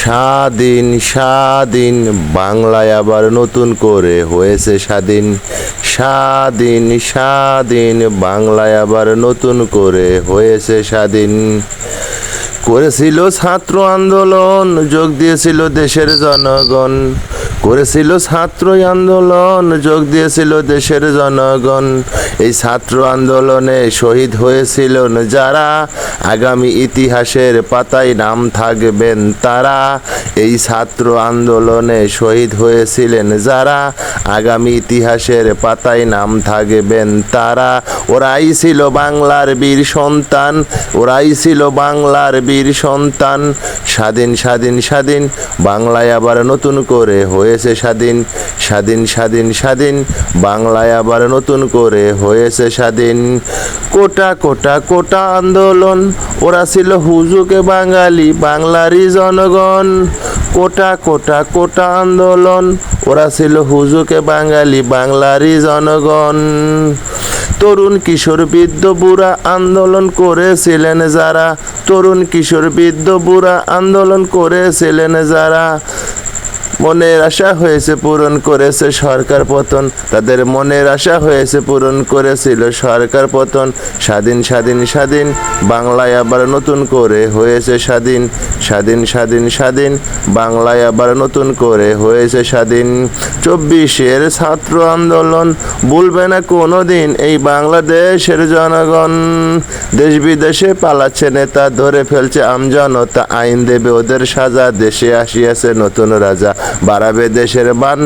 স্বাধীন স্বাধীন। বাংলায় আবার নতুন করে হয়েছে স্বাধীন। স্বাধীন স্বাধীন। বাংলায় আবার নতুন করে হয়েছে স্বাধীন। করেছিল ছাত্র আন্দোলন, যোগ দিয়েছিল দেশের জনগণ। করেছিল ছাত্র আন্দোলন, যোগ দিয়েছিল দেশের জনগণ। এই ছাত্র আন্দোলনে শহীদ হয়েছিল যারা। আগামী ইতিহাসের পাতায় নাম থাকবেন তারা। এই ছাত্র আন্দোলনে শহীদ হয়েছিলেন যারা। আগামী ইতিহাসের পাতায় নাম থাকবেন তারা। ওরাই ছিল বাংলার বীর সন্তান, ওরাই ছিল বাংলার বীর সন্তান। স্বাধীন স্বাধীন স্বাধীন। বাংলায় আবার নতুন করে হয়েছে স্বাধীন। স্বাধীন স্বাধীন স্বাধীন। বাংলায় আবার নতুন করে হয়েছে স্বাধীন। কোটা কোটা কোটা আন্দোলন। ওরা ছিল হুজুকে বাঙালি, বাংলারই জনগণ। কোটা কোটা কোটা আন্দোলন। ওরা ছিল হুজুকে বাঙালি, বাংলারই জনগণ। তরুণ কিশোর বৃদ্ধ বুড়া আন্দোলন করেছিলেন যারা। তরুণ কিশোর বৃদ্ধ বুড়া আন্দোলন করেছিলেন যারা। মনের আশা হয়েছে পূরণ করেছে সরকার পতন। তাদের মনের আশা হয়েছে পূরণ করেছিল সরকার পতন। স্বাধীন স্বাধীন স্বাধীন, বাংলায় আবার নতুন করে হয়েছে স্বাধীন। স্বাধীন স্বাধীন স্বাধীন, বাংলায় আবার নতুন করে হয়েছে স্বাধীন। চব্বিশের ছাত্র আন্দোলন ভুলবে না কোনো দিন এই বাংলাদেশের জনগণ। দেশ বিদেশে পালাচ্ছে নেতা, ধরে ফেলছে আমজনতা আইন দেবে ওদের সাজা, দেশে আসিয়াছে নতুন রাজা। বাড়াবে দেশের বান